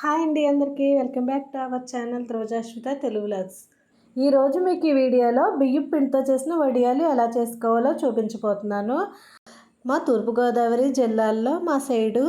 Hi అండి అందరికీ. Welcome back to our channel Rojashwitha Telugu vlogs ఈరోజు మీకు ఈ వీడియోలో బియ్యం పిండితో చేసిన వడియాలు ఎలా చేసుకోవాలో చూపించబోతున్నాను. మా తూర్పుగోదావరి జిల్లాల్లో మా సైడు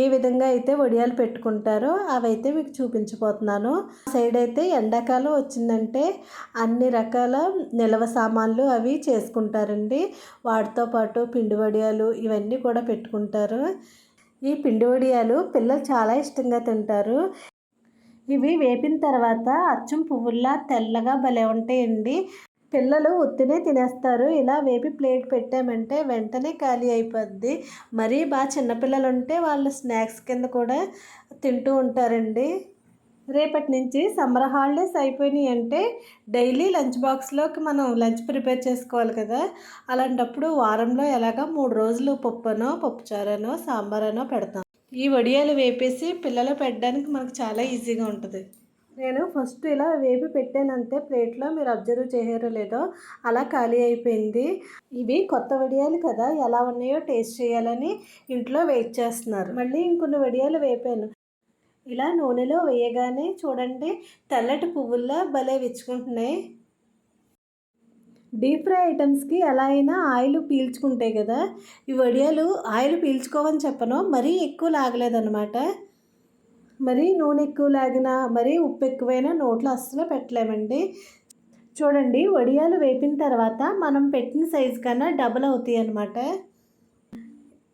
ఏ విధంగా అయితే వడియాలు పెట్టుకుంటారో అవైతే మీకు చూపించబోతున్నాను. సైడ్ అయితే ఎండాకాలం వచ్చిందంటే అన్ని రకాల నిల్వ సామాన్లు అవి చేసుకుంటారండి. వాటితో పాటు పిండి వడియాలు ఇవన్నీ కూడా పెట్టుకుంటారు. ఈ పిండి వడియాలు పిల్లలు చాలా ఇష్టంగా తింటారు. ఇవి వేపిన తర్వాత అచ్చం పువ్వుల్లా తెల్లగా భలే ఉంటాయండి. పిల్లలు ఉత్తినే తినేస్తారు. ఇలా వేపి ప్లేట్ పెట్టామంటే వెంటనే ఖాళీ అయిపోద్ది. మరీ బాగా చిన్నపిల్లలు ఉంటే వాళ్ళు స్నాక్స్ కింద కూడా తింటూ ఉంటారండి. రేపటి నుంచి సమ్మర్ హాలిడేస్ అయిపోయినాయి అంటే డైలీ లంచ్ బాక్స్లోకి మనం లంచ్ ప్రిపేర్ చేసుకోవాలి కదా. అలాంటప్పుడు వారంలో ఎలాగా మూడు రోజులు పప్పునో పప్పుచారనో సాంబారనో పెడతాం. ఈ వడియాలు వేపేసి పిల్లలు పెట్టడానికి మనకు చాలా ఈజీగా ఉంటుంది. నేను ఫస్ట్ ఇలా వేపి పెట్టానంతే ప్లేట్లో మీరు అబ్జర్వ్ చేయరో లేదో అలా ఖాళీ అయిపోయింది. ఇవి కొత్త వడియాలు కదా ఎలా ఉన్నాయో టేస్ట్ చేయాలని ఇంట్లో వెయిట్ చేస్తున్నారు. మళ్ళీ ఇంకొన్ని వడియాలు వేపాను. ఇలా నూనెలో వేయగానే చూడండి తెల్లటి పువ్వుల్లా భలే విచ్చుకుంటున్నాయి. డీప్ ఫ్రై ఐటమ్స్కి ఎలా అయినా ఆయిల్ పీల్చుకుంటాయి కదా. ఈ వడియాలు ఆయిల్ పీల్చుకోవని చెప్పను మరీ ఎక్కువ లాగలేదన్నమాట. మరీ నూనె ఎక్కువ లాగినా మరీ ఉప్పు ఎక్కువైనా నోట్లో అస్సలు పెట్టలేమండి. చూడండి వడియాలు వేపిన తర్వాత మనం పెట్టిన సైజు కన్నా డబుల్ అవుతాయి అన్నమాట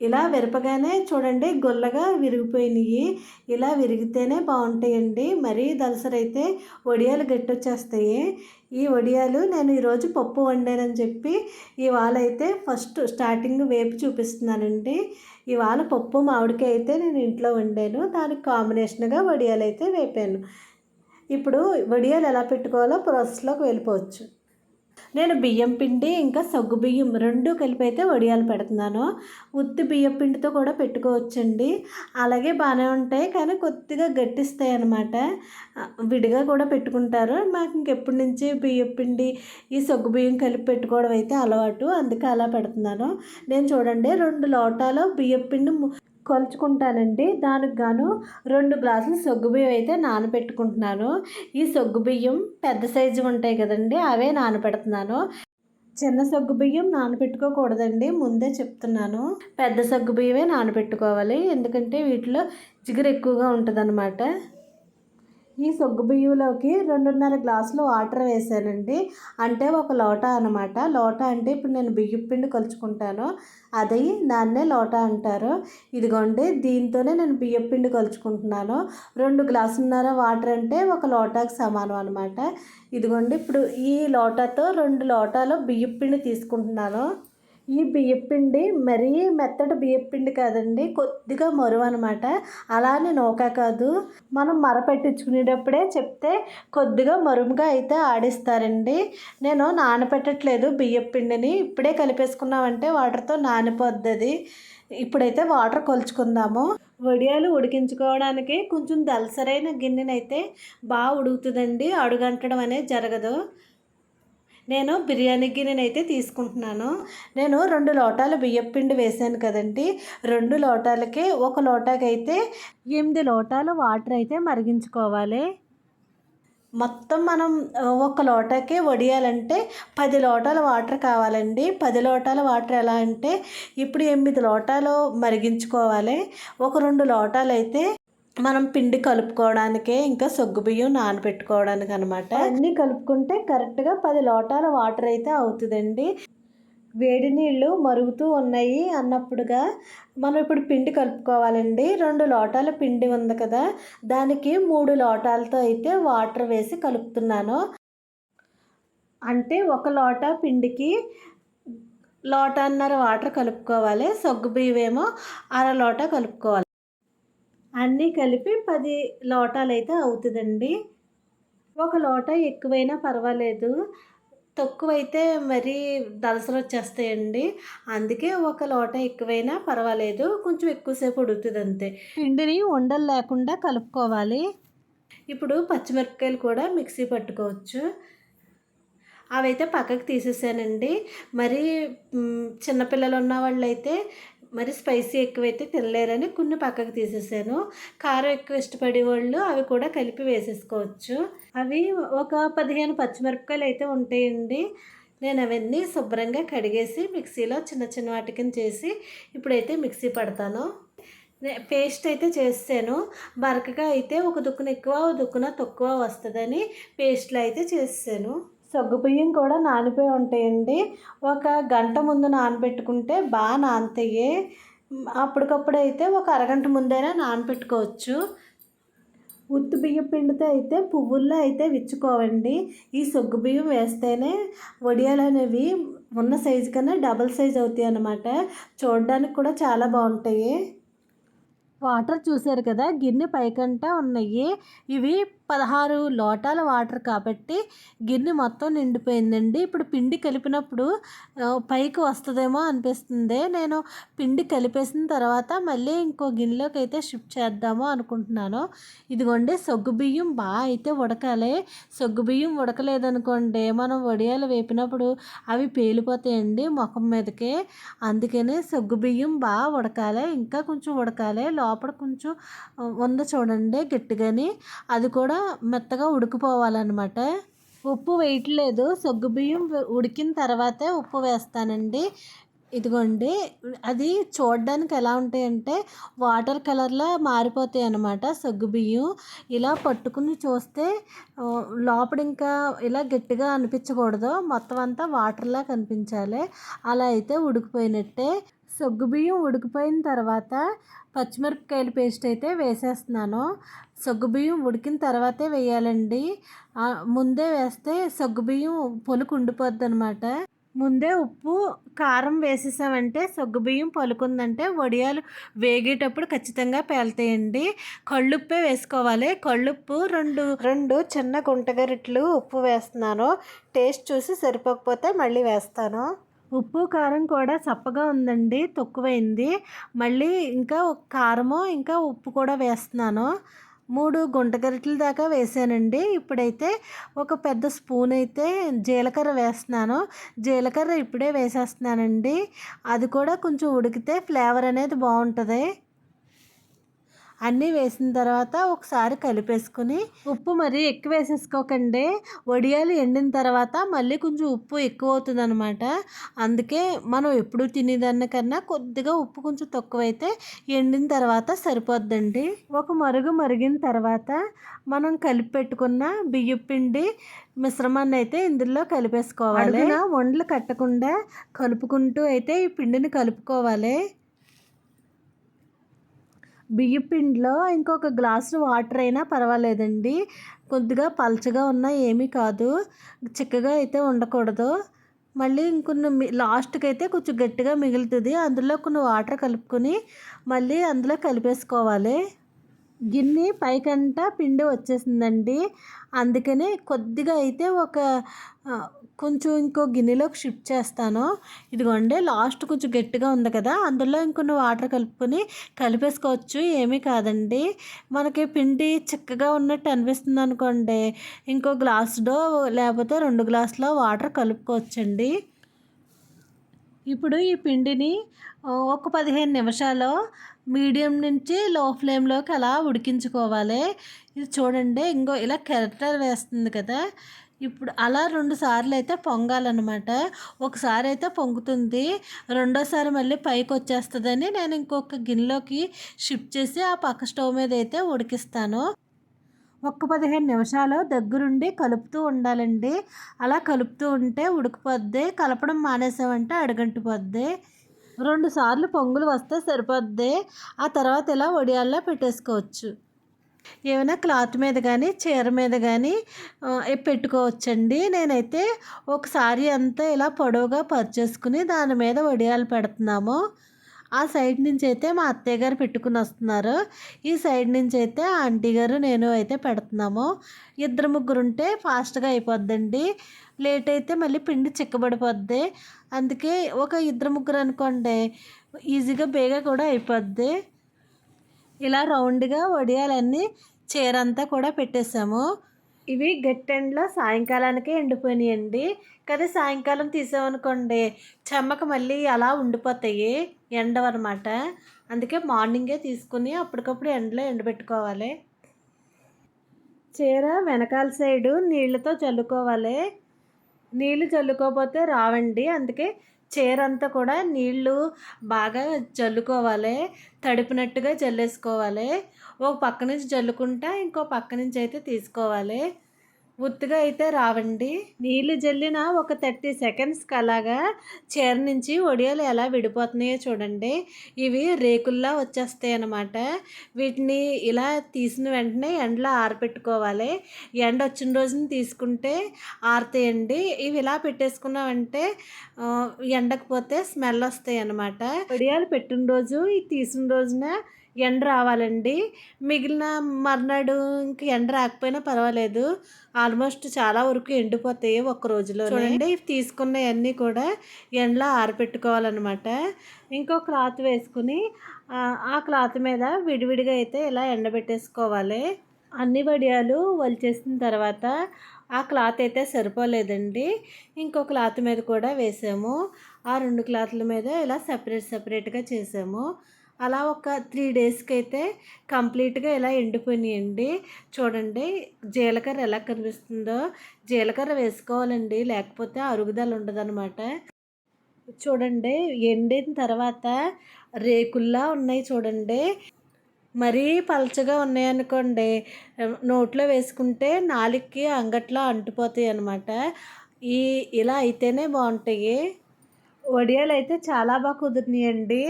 ఇలా విరపగానే చూడండి గొల్లగా విరిగిపోయినాయి. ఇలా విరిగితేనే బాగుంటాయండి. మరీ దలసరైతే వడియాలు గట్టొచ్చేస్తాయి. ఈ వడియాలు నేను ఈరోజు పప్పు వండానని చెప్పి ఇవాళ అయితే ఫస్ట్ స్టార్టింగ్ వేపు చూపిస్తున్నానండి. ఇవాళ పప్పు మామిడికాయ అయితే నేను ఇంట్లో వండాను. దానికి కాంబినేషన్గా వడియాలు అయితే వేపాను. ఇప్పుడు వడియాలు ఎలా పెట్టుకోవాలో ప్రాసెస్లోకి వెళ్ళిపోవచ్చు. నేను బియ్యం పిండి ఇంకా సగ్గు బియ్యం రెండు కలిపి అయితే వడియాలు పెడుతున్నాను. ఉత్తి బియ్యం పిండితో కూడా పెట్టుకోవచ్చండి. అలాగే బాగానే ఉంటాయి కానీ కొద్దిగా గట్టిస్తాయి అనమాట విడిగా కూడా పెట్టుకుంటారు. మాకు ఇంకెప్పటి నుంచి బియ్యం పిండి ఈ సగ్గు బియ్యం కలిపి పెట్టుకోవడం అయితే అలవాటు. అందుకే అలా పెడుతున్నాను. నేను చూడండి రెండు లోటాలు బియ్యం పిండి కొలుచుకుంటానండి. దానికి గాను రెండు గ్లాసులు సగ్గుబియ్యం అయితే నానబెట్టుకుంటున్నాను ఈ సగ్గుబియ్యం పెద్ద సైజు ఉంటాయి కదండి అవే నానబెడుతున్నాను చిన్న సగ్గు బియ్యం నానబెట్టుకోకూడదండి ముందే చెప్తున్నాను. పెద్ద సగ్గు బియ్యమే నానబెట్టుకోవాలి ఎందుకంటే వీటిలో జిగురు ఎక్కువగా ఉంటుందన్నమాట. ఈ సొగ్గు బియ్యంలోకి రెండున్నర గ్లాసులు వాటర్ వేసానండి. అంటే ఒక లోట అనమాట లోట అంటే ఇప్పుడు నేను బియ్యం పిండి కలుచుకుంటాను. అది దాన్నే లోట అంటారు. ఇదిగోండి దీంతోనే నేను బియ్యం పిండి కలుచుకుంటున్నాను. రెండు గ్లాసున్నర వాటర్ అంటే ఒక లోటాకి సమానం అనమాట ఇదిగోండి ఇప్పుడు ఈ లోటాతో రెండు లోటాలు బియ్యం పిండి తీసుకుంటున్నాను. ఈ బియ్యపిండి మరీ మెత్తటి బియ్యపిండి కాదండి కొద్దిగా మరువు అనమాట అలానే నౌక కాదు. మనం మర పెట్టించుకునేటప్పుడే చెప్తే కొద్దిగా మరుముగా అయితే ఆడిస్తారండి. నేను నానపెట్టట్లేదు బియ్యపిండిని ఇప్పుడే కలిపేసుకున్నామంటే వాటర్తో నానిపోద్ది ఇప్పుడైతే వాటర్ కొలుచుకుందాము. వడియాలు ఉడికించుకోవడానికి కొంచెం దలసరైన గిన్నెనైతే బాగా ఉడుకుతుందండి. అడుగంటడం అనేది జరగదు. నేను బిర్యానీ గిన్నెనైతే తీసుకుంటున్నాను. నేను రెండు లోటాలు బియ్యం పిండి వేసాను కదండి. రెండు లోటాలకి ఒక లోటాకైతే ఎనిమిది లోటాలు వాటర్ అయితే మరిగించుకోవాలి. మొత్తం మనం ఒక లోటాకే వడియాలంటే పది లోటాల వాటర్ కావాలండి. పది లోటాల వాటర్ ఎలా అంటే ఇప్పుడు ఎనిమిది లోటాలు మరిగించుకోవాలి. ఒక రెండు లోటాలు అయితే మనం పిండి కలుపుకోవడానికే ఇంకా సగ్గుబియ్యం నానబెట్టుకోవడానికి అనమాట అన్నీ కలుపుకుంటే కరెక్ట్గా పది లోటాల వాటర్ అయితే అవుతుందండి. వేడి నీళ్ళు మరుగుతూ ఉన్నాయి అన్నప్పుడుగా మనం ఇప్పుడు పిండి కలుపుకోవాలండి. రెండు లోటాల పిండి ఉంది కదా దానికి మూడు లోటాలతో అయితే వాటర్ వేసి కలుపుతున్నాను. అంటే ఒక లోట పిండికి లోటన్నర వాటర్ కలుపుకోవాలి సగ్గు బియ్యమేమో అర లోట కలుపుకోవాలి. అన్నీ కలిపి పది లోటాలు అయితే అవుతుందండి. ఒక లోట ఎక్కువైనా పర్వాలేదు. తక్కువైతే మరీ దలసలు వచ్చేస్తాయండి. అందుకే ఒక లోట ఎక్కువైనా పర్వాలేదు. కొంచెం ఎక్కువసేపు ఉడుకుతుంది అంతే. పిండిని ఉండలు లేకుండా కలుపుకోవాలి. ఇప్పుడు పచ్చిమిరపకాయలు కూడా మిక్సీ పట్టుకోవచ్చు. అవైతే పక్కకు తీసేసానండి. మరి చిన్నపిల్లలు ఉన్న వాళ్ళు అయితే మరి స్పైసీ ఎక్కువైతే తినలేరని కొన్ని పక్కకు తీసేసాను. కారం ఎక్కువ ఇష్టపడే వాళ్ళు అవి కూడా కలిపి వేసేసుకోవచ్చు. అవి ఒక పదిహేను పచ్చిమిరపకాయలు అయితే ఉంటాయండి. నేను అవన్నీ శుభ్రంగా కడిగేసి మిక్సీలో చిన్న చిన్న వాటికని చేసి ఇప్పుడైతే మిక్సీ పడతాను. పేస్ట్ అయితే చేసాను బరకగా అయితే ఒక దుక్కున ఎక్కువ ఒక దుక్కున తక్కువ వస్తుందని పేస్ట్లో అయితే చేసాను సగ్గు బియ్యం కూడా నానిపోయి ఉంటాయండి. ఒక గంట ముందు నానబెట్టుకుంటే బాగా నానతాయి. అప్పటికప్పుడు అయితే ఒక అరగంట ముందైనా నానబెట్టుకోవచ్చు. ఉత్తు బియ్యం పిండితో అయితే పువ్వుల్లో అయితే విచ్చుకోవండి. ఈ సొగ్గు బియ్యం వేస్తేనే వడియాలు అనేవి ఉన్న సైజు కన్నా డబల్ సైజ్ అవుతాయి అన్నమాట. చూడడానికి కూడా చాలా బాగుంటాయి. వాటర్ చూసారు కదా గిన్నె పైకంట ఉన్నాయి. ఇవి పదహారు లోటాల వాటర్ కాబట్టి గిన్నె మొత్తం నిండిపోయిందండి. ఇప్పుడు పిండి కలిపినప్పుడు పైకి వస్తుందేమో అనిపిస్తుంది. నేను పిండి కలిపేసిన తర్వాత మళ్ళీ ఇంకో గిన్నెలోకి అయితే షిఫ్ట్ చేద్దాము అనుకుంటున్నాను. ఇదిగోండి సొగ్గు బియ్యం బాగా అయితే ఉడకాలి. సొగ్గు బియ్యం ఉడకలేదనుకోండి మనం వడియాలు వేపినప్పుడు అవి పేలిపోతాయండి ముఖం మీదకి. అందుకనే సొగ్గు బియ్యం బాగా ఉడకాలి. ఇంకా కొంచెం ఉడకాలి. లోపల కొంచెం ఆ, ఉంది చూడండి గట్టిగాని. అది కూడా మెత్తగా ఉడికిపోవాలన్నమాట. ఉప్పు వేయట్లేదు సగ్గు బియ్యం ఉడికిన తర్వాతే ఉప్పు వేస్తానండి. ఇదిగోండి అది చూడడానికి ఎలా ఉంటాయంటే వాటర్ కలర్లో మారిపోతాయి అన్నమాట సగ్గు బియ్యం. ఇలా పట్టుకుని చూస్తే లోపల ఇంకా ఇలా గట్టిగా అనిపించకూడదు. మొత్తం అంతా వాటర్లా కనిపించాలి. అలా అయితే ఉడికిపోయినట్టే. సగ్గుబియ్యం ఉడికిపోయిన తర్వాత పచ్చిమిరపకాయల పేస్ట్ అయితే వేసేస్తున్నాను. సగ్గుబియ్యం ఉడికిన తర్వాతే వేయాలండి. ముందే వేస్తే సగ్గుబియ్యం పొలుకు ఉండిపోద్ది అనమాట ముందే ఉప్పు కారం వేసేసామంటే సగ్గుబియ్యం పలుకుందంటే వడియాలు వేగేటప్పుడు ఖచ్చితంగా పేలుతాయండి. కళ్ళుప్పే వేసుకోవాలి. కళ్ళుప్పు రెండు రెండు చిన్న గుంటగరిట్లు ఉప్పు వేస్తున్నాను. టేస్ట్ చూసి సరిపోకపోతే మళ్ళీ వేస్తాను. ఉప్పు కారం కూడా చప్పగా ఉందండి తక్కువైంది. మళ్ళీ ఇంకా కారము ఇంకా ఉప్పు కూడా వేస్తున్నాను. మూడు గుంటగరిటల దాకా వేసానండి. ఇప్పుడైతే ఒక పెద్ద స్పూన్ అయితే జీలకర్ర వేస్తున్నాను. జీలకర్ర ఇప్పుడే వేసేస్తున్నానండి. అది కూడా కొంచెం ఉడికితే ఫ్లేవర్ అనేది బాగుంటుంది. అన్నీ వేసిన తర్వాత ఒకసారి కలిపేసుకుని ఉప్పు మరీ ఎక్కువ వేసేసుకోకండి. వడియాలు ఎండిన తర్వాత మళ్ళీ కొంచెం ఉప్పు ఎక్కువ అవుతుంది అనమాట అందుకే మనం ఎప్పుడు తినేదానికన్నా కొద్దిగా ఉప్పు కొంచెం తక్కువైతే ఎండిన తర్వాత సరిపోద్దండి. ఒక మరుగు మరిగిన తర్వాత మనం కలిపి పెట్టుకున్న బియ్యం పిండి మిశ్రమాన్ని అయితే ఇందులో కలిపేసుకోవాలి. వండలు కట్టకుండా కలుపుకుంటూ అయితే ఈ పిండిని కలుపుకోవాలి. బియ్యం పిండిలో ఇంకొక గ్లాసు వాటర్ అయినా పర్వాలేదండి. కొద్దిగా పలచగా ఉన్నా ఏమీ కాదు. చిక్కగా అయితే ఉండకూడదు. మళ్ళీ ఇంకొన్ని మి- లాస్ట్కి అయితే కొంచెం గట్టిగా మిగులుతుంది. అందులో కొన్ని వాటర్ కలుపుకొని మళ్ళీ అందులో కలిపేసుకోవాలి. గిన్నె పైకంట పిండి వచ్చేసిందండి. అందుకని కొద్దిగా అయితే ఒక కొంచెం ఇంకో గిన్నెలోకి షిఫ్ట్ చేస్తాను. ఇదిగోండి లాస్ట్ కొంచెం గట్టిగా ఉంది కదా అందులో ఇంకొన్ని వాటర్ కలుపుకొని కలిపేసుకోవచ్చు. ఏమీ కాదండి. మనకి పిండి చిక్కగా ఉన్నట్టు అనిపిస్తుంది అనుకోండి. ఇంకో గ్లాసులో లేకపోతే రెండు గ్లాసులో వాటర్ కలుపుకోవచ్చండి. ఇప్పుడు ఈ పిండిని ఒక పదిహేను నిమిషాలు మీడియం నుంచి లో ఫ్లేమ్లోకి అలా ఉడికించుకోవాలి. ఇది చూడండి ఇంకో ఇలా కెరెక్టర్ వేస్తుంది కదా. ఇప్పుడు అలా రెండు సార్లు అయితే పొంగాలన్నమాట. ఒకసారి అయితే పొంగుతుంది రెండోసారి మళ్ళీ పైకి వచ్చేస్తుందని నేను ఇంకొక గిన్నెలోకి షిఫ్ట్ చేసి ఆ పక్క స్టవ్ మీద అయితే ఉడికిస్తాను. ఒక్క పదిహేను నిమిషాలు దగ్గరుండి కలుపుతూ ఉండాలండి. అలా కలుపుతూ ఉంటే ఉడికిపోద్ది కలపడం మానేసామంటే అడుగంటిపోద్ది. రెండు సార్లు పొంగులు వస్తే సరిపోద్ది. ఆ తర్వాత ఇలా వడియాల్లో పెట్టేసుకోవచ్చు. ఏమైనా క్లాత్ మీద కానీ చీర మీద కానీ పెట్టుకోవచ్చండి. నేనైతే ఒకసారి అంతా ఇలా పొడవుగా పరిచేసుకుని దాని మీద వడియాలు పెడుతున్నాము. ఆ సైడ్ నుంచి అయితే మా అత్తయ్య గారు పెట్టుకుని వస్తున్నారు. ఈ సైడ్ నుంచి అయితే ఆంటీ గారు నేను అయితే పెడుతున్నాము. ఇద్దరు ముగ్గురు ఉంటే ఫాస్ట్గా అయిపోద్దండి. లేట్ అయితే మళ్ళీ పిండి చిక్కబడిపోద్ది. అందుకే ఒక ఇద్దరు ముగ్గురు అనుకోండి ఈజీగా బేగా కూడా అయిపోద్ది. ఇలా రౌండ్గా వడియాలన్నీ చీర అంతా కూడా పెట్టేసాము. ఇవి గట్టెండ్లో సాయంకాలానికే ఎండిపోయినాయండి. కదా సాయంకాలం తీసామనుకోండి చెమ్మక మళ్ళీ అలా ఉండిపోతాయి ఎండవన్నమాట. అందుకే మార్నింగే తీసుకుని అప్పటికప్పుడు ఎండలో ఎండబెట్టుకోవాలి. చీర వెనకాల సైడు నీళ్ళతో చల్లుకోవాలి. నీళ్ళు చల్లుకోకపోతే రావండి. అందుకే చీరంతా కూడా నీళ్ళు బాగా చల్లుకోవాలి. తడిపినట్టుగా చల్లేసుకోవాలి. ఒక పక్క నుంచి చల్లుకుంటా ఇంకో పక్క నుంచి అయితే తీసుకోవాలి. ఉత్తిగా అయితే రావండి. నీళ్ళు జల్లిన ఒక థర్టీ సెకండ్స్కి అలాగా చీర నుంచి ఒడియాలు ఎలా విడిపోతున్నాయో చూడండి. ఇవి రేకుల్లా వచ్చేస్తాయి అన్నమాట. వీటిని ఇలా తీసిన వెంటనే ఎండలో ఆరపెట్టుకోవాలి. ఎండ వచ్చిన రోజున తీసుకుంటే ఆరుతాయండి. ఇవి ఇలా పెట్టేసుకున్నామంటే ఎండకపోతే స్మెల్ వస్తాయి అన్నమాట. ఒడియాలు పెట్టిన రోజు ఈ తీసిన రోజున ఎండ రావాలండి. మిగిలిన మర్నాడు ఇంక ఎండ రాకపోయినా పర్వాలేదు. ఆల్మోస్ట్ చాలా వరకు ఎండిపోతాయి ఒక్క రోజులో చూడండి. తీసుకున్నవన్నీ కూడా ఎండలో ఆరపెట్టుకోవాలన్నమాట. ఇంకో క్లాత్ వేసుకుని ఆ క్లాత్ మీద విడివిడిగా అయితే ఇలా ఎండబెట్టేసుకోవాలి. అన్ని వడియాలు వలిచేసిన తర్వాత ఆ క్లాత్ అయితే సరిపోలేదండి. ఇంకో క్లాత్ మీద కూడా వేసాము. ఆ రెండు క్లాత్ల మీద ఇలా సపరేట్ సపరేట్గా చేసాము. అలా ఒక త్రీ డేస్కి అయితే కంప్లీట్గా ఇలా ఎండిపోయినాయండి చూడండి. జీలకర్ర ఎలా కనిపిస్తుందో. జీలకర్ర వేసుకోవాలండి లేకపోతే అరుగుదల ఉండదనమాట చూడండి ఎండిన తర్వాత రేకుల్లా ఉన్నాయి చూడండి. మరీ పలచగా ఉన్నాయనుకోండి నోట్లో వేసుకుంటే నాలుగుకి అంగట్లో అంటుపోతాయి అన్నమాట ఈ ఇలా అయితేనే బాగుంటాయి. వడియాలు అయితే చాలా బాగా కుదిరినాయండి.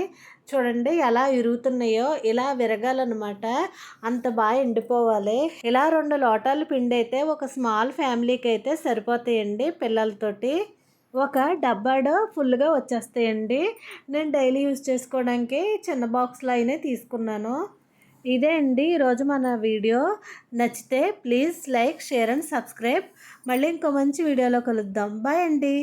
చూడండి ఎలా ఇరుగుతున్నాయో ఇలా విరగాలన్నమాట. అంత బాగా ఎండిపోవాలి. ఇలా రెండు లోటాలు పిండి అయితే ఒక స్మాల్ ఫ్యామిలీకి అయితే సరిపోతాయండి పిల్లలతోటి. ఒక డబ్బాడో ఫుల్గా వచ్చేస్తాయండి. నేను డైలీ యూజ్ చేసుకోవడానికి చిన్న బాక్స్లో అయినా తీసుకున్నాను. ఇదే అండి ఈరోజు మన వీడియో. నచ్చితే please like share and subscribe. మళ్ళీ ఇంకో మంచి వీడియోలో కలుద్దాం. బాయ్ అండి.